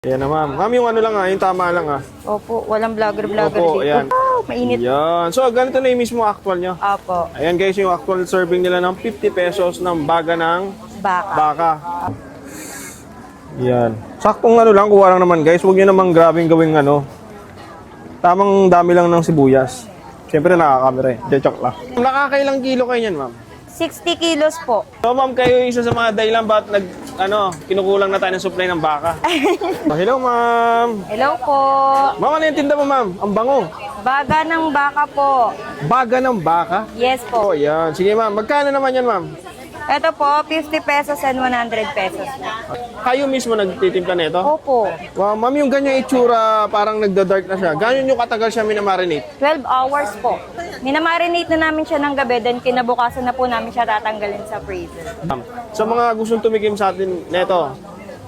Ayan na ma'am. Ma'am, yung ano lang ah, yung tama lang ah. Opo, walang vlogger-vlogger Opo, dito. ayan. Wow, mainit. Yan. So, ganito na yung mismo actual nyo. Apo, Ayan guys, yung actual serving nila ng 50 pesos ng baga ng baka. baka. Yan. Saktong ano lang, kuha lang naman guys. Huwag nyo namang grabing gawing ano. Tamang dami lang ng sibuyas. Siyempre nakakamera eh. De, joke lang. Nakakailang kilo kayo yan, ma'am? 60 kilos po. So ma'am, kayo yung isa sa mga dahilan ba't nag, ano, kinukulang na tayo ng supply ng baka. oh, hello ma'am. Hello po. Ma'am, ano yung tinda mo ma'am? Ang bango. Baga ng baka po. Baga ng baka? Yes Oh, po. yan. Sige ma'am, magkano naman yan ma'am? Ito po, 50 pesos and 100 pesos. Kayo mismo nagtitimpla nito? Opo. Wow, ma'am, yung ganyang itsura, parang nagda-dark na siya. Ganyan yung katagal siya minamarinate? 12 hours po. Minamarinate na namin siya ng gabi, then kinabukasan na po namin siya tatanggalin sa freezer. Ma'am, Sa mga gustong tumikim sa atin neto,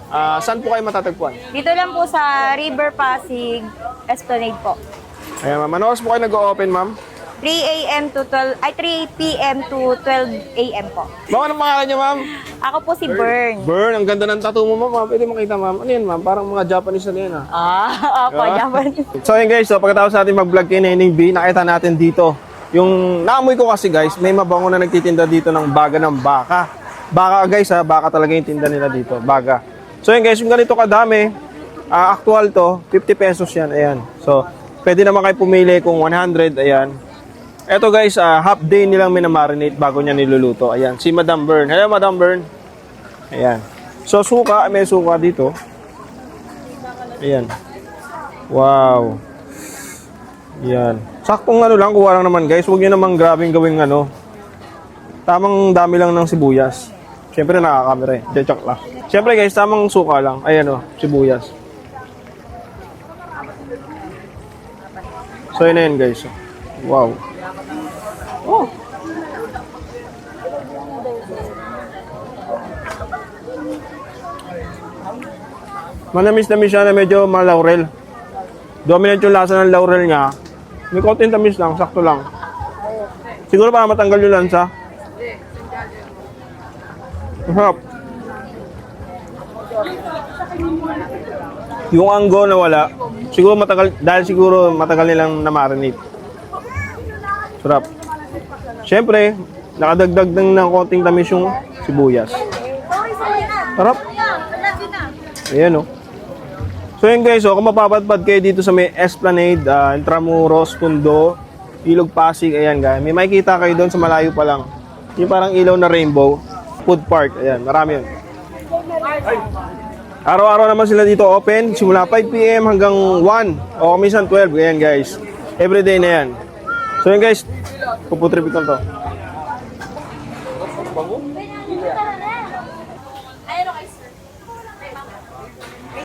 ah, saan po kayo matatagpuan? Dito lang po sa River Pasig Esplanade po. Ayan, ma'am. Ano oras po kayo nag-open, ma'am? 3 a.m. to 12, ay 3 p.m. to 12 a.m. po. Ma'am, anong pangalan niyo, ma'am? Ako po si Bern. Burn, ang ganda ng tattoo mo, ma'am. Pwede makita, ma'am. Ano yan, ma'am? Parang mga Japanese na yan, ah. Ah, opo, Ah. Japanese. So yun guys, so pagkatapos natin mag-vlog kay Neneng B, nakita natin dito. Yung naamoy ko kasi guys, may mabango na nagtitinda dito ng baga ng baka. Baka guys ha, baka talaga yung tinda nila dito, baga. So yun guys, yung ganito kadami, ah, actual to, 50 pesos yan, ayan. So, pwede naman kayo pumili kung 100, ayan. Eto guys, ah, half day nilang minamarinate bago niya niluluto. Ayan, si Madam Bern. Hello Madam Bern. Ayan. So suka, may suka dito. Ayan. Wow. Yan. Saktong ano lang, kuha lang naman guys. Huwag nyo namang grabing gawing ano. Tamang dami lang ng sibuyas. Siyempre nakakamera eh. Joke lang. Siyempre guys, tamang suka lang. Ayan o, sibuyas. So yun na yun guys. Wow. Oh. Manamis na siya na medyo malaurel. Dominant yung lasa ng laurel niya. May konting tamis lang, sakto lang. Siguro para matanggal yung lansa. Masarap. Yung anggo na wala, siguro matagal, dahil siguro matagal nilang na-marinate. Sarap. Siyempre, nakadagdag ng, ng konting tamis yung sibuyas. Sarap. Ayan oh. So yun guys, oh, kung mapapadpad kayo dito sa may Esplanade, uh, Intramuros, Pundo, Ilog Pasig, ayan guys. May makikita kayo doon sa malayo pa lang. Yung parang ilaw na rainbow. Food park, ayan, marami yun. Araw-araw naman sila dito open, simula 5pm hanggang 1 o minsan 12, ayan guys. Everyday na yan. So yun guys, puputrip ko to.